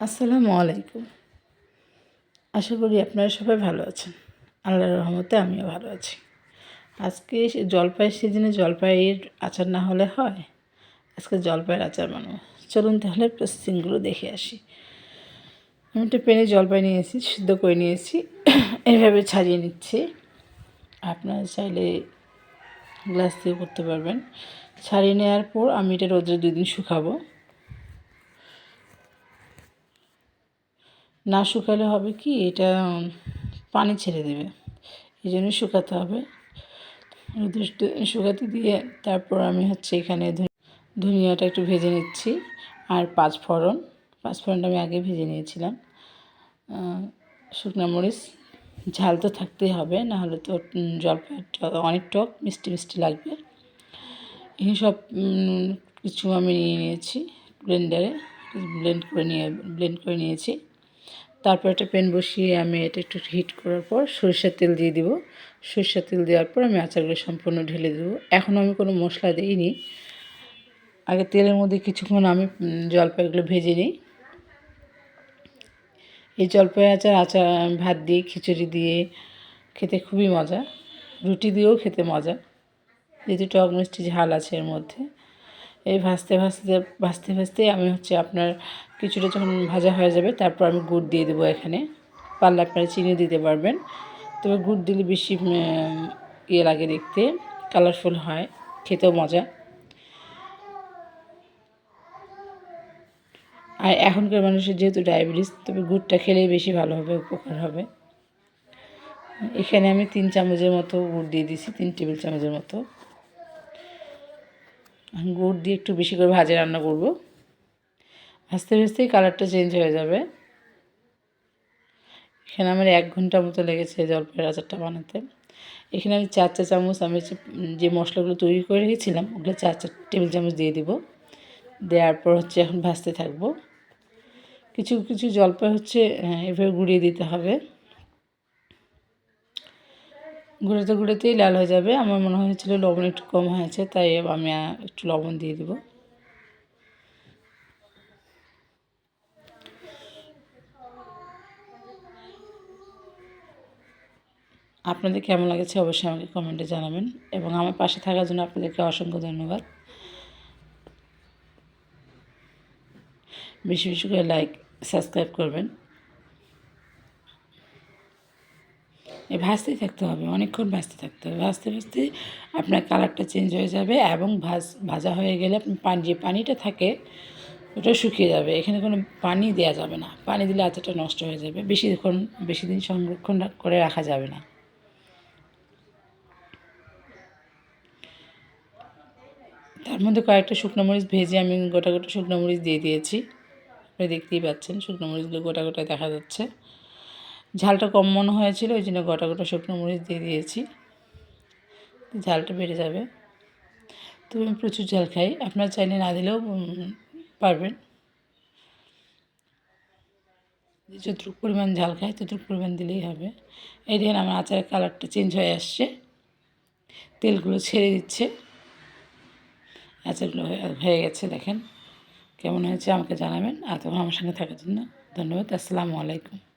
আসসালামু আলাইকুম। আশা করি আপনারা সবাই ভালো আছেন। আল্লাহর রহমতে আমিও ভালো আছি। আজকে সে জলপাইয়ের সিজনে জলপাইয়ের আচার না হলে হয়? আজকে জলপাইয়ের আচার বানাবো। চলুন তাহলে প্রসেসিংগুলো দেখে আসি। আমি একটা পেনে জলপাই নিয়েছি, সিদ্ধ করে নিয়েছি। এইভাবে ছাড়িয়ে নিচ্ছি। আপনারা চাইলে গ্লাস দিয়ে করতে পারবেন। ছাড়িয়ে নেওয়ার পর আমি এটা রোদ্রে দুই দিন শুকাবো। না শুকালে হবে কি? এটা পানি ছেড়ে দেবে। এই জন্য শুকাতে হবে। শুকাতে দিয়ে তারপর আমি হচ্ছে এখানে ধনিয়াটা একটু ভেজে নিচ্ছি আর পাঁচ ফোড়ন পাঁচ ফোড়নটা আমি আগে ভেজে নিয়েছিলাম। শুকনো মরিচ, ঝাল তো থাকতেই হবে, নাহলে তো জলপাই অনেক টক, মিষ্টি মিষ্টি লাগবে। এই সব কিছু আমি নিয়ে নিয়েছি, ব্লেন্ডারে, ব্লেন্ড করে নিয়ে, ব্লেন্ড করে নিয়েছি। তারপর একটা প্যান বসিয়ে আমি এটা একটু হিট করার পর সরিষার তেল দিয়ে দিব। সরিষার তেল দেওয়ার পর আমি আচারগুলো সম্পূর্ণ ঢেলে দেবো। এখনও আমি কোনো মশলা দিইনি। আগে তেলের মধ্যে কিছুক্ষণ আমি জলপাইগুলো ভেজে নিই। এই জলপাই আচার আচার, ভাত দিয়ে, খিচুড়ি দিয়ে খেতে খুবই মজা। রুটি দিয়েও খেতে মজা। যেহেতু টক মিষ্টি ঝাল আছে এর মধ্যে। এই ভাজতে ভাজতে ভাজতে ভাজতে আমি হচ্ছে আপনার কিছুটা যখন ভাজা হয়ে যাবে, তারপর আমি গুড় দিয়ে দেবো এখানে। পারলে আপনারা চিনি দিতে পারবেন। তবে গুড় দিলে বেশি ইয়ে লাগে দেখতে কালারফুল হয়, খেতেও মজা। আর এখনকার মানুষের যেহেতু ডায়াবেটিস তবে গুড়টা খেলেই বেশি ভালো হবে, উপকার হবে। এখানে আমি তিন চামচের মতো গুড় দিয়ে দিছি তিন টেবিল চামচের মতো। গুড় দিয়ে একটু বেশি করে ভাজে রান্না করব। ভাজতে ভাজতেই কালারটা চেঞ্জ হয়ে যাবে। এখানে আমার এক ঘণ্টা মতো লেগেছে জলপাইয়ের আচারটা বানাতে। এখানে আমি চার চা চামচ আমি যে মশলাগুলো তৈরি করে রেখেছিলাম, ওগুলো চার চার টেবিল চামচ দিয়ে দিব। দেওয়ার পর হচ্ছে এখন ভাজতে থাকব। কিছু কিছু জলপাই হচ্ছে এভাবে গুঁড়িয়ে দিতে হবে। গুঁড়োতে গুঁড়োতেই লাল হয়ে যাবে। আমার মনে হয়েছিল লবণ একটু কম হয়েছে, তাই আমি একটু লবণ দিয়ে দেবো। আপনাদের কেমন লাগেছে অবশ্যই আমাকে কমেন্টে জানাবেন এবং আমার পাশে থাকার জন্য আপনাদেরকে অসংখ্য ধন্যবাদ। বেশি বেশি করে লাইক সাবস্ক্রাইব করবেন। এই ভাজতেই থাকতে হবে, অনেকক্ষণ ভাজতে থাকতে হবে। ভাজতে ভাজতে আপনার কালারটা চেঞ্জ হয়ে যাবে এবং ভাজ, ভাজা হয়ে গেলে পানি, যে পানিটা থাকে ওটা শুকিয়ে যাবে। এখানে কোনো পানি দেওয়া যাবে না। পানি দিলে আচারটা নষ্ট হয়ে যাবে। বেশিক্ষণ বেশি দিন সংরক্ষণ করে রাখা যাবে না। তার মধ্যে কয়েকটা শুকনো মরিচ ভেজে আমি গোটা গোটা শুকনো মরিচ দিয়ে দিয়েছি। আপনি দেখতেই পাচ্ছেন, শুকনো মরিচগুলো গোটা গোটা দেখা যাচ্ছে। ঝালটা কম মনে হয়েছিল, ওই জন্য গোটা গোটা শুকনো মরিচ দিয়ে দিয়েছি। ঝালটা বেড়ে যাবে। তবে আমি প্রচুর ঝাল খাই। আপনার চাইলে না দিলেও পারবেন। যতটুকু পরিমাণ ঝাল খাই, ততটুকু পরিমাণ দিলেই হবে। এই দেখেন আমার আচারের কালারটা চেঞ্জ হয়ে আসছে। তেলগুলো ছেড়ে দিচ্ছে। আচারগুলো হয়ে গেছে, দেখেন। কেমন হয়েছে আমাকে জানাবেন। আর তখন আমার সঙ্গে থাকার জন্য ধন্যবাদ। আসসালামু আলাইকুম।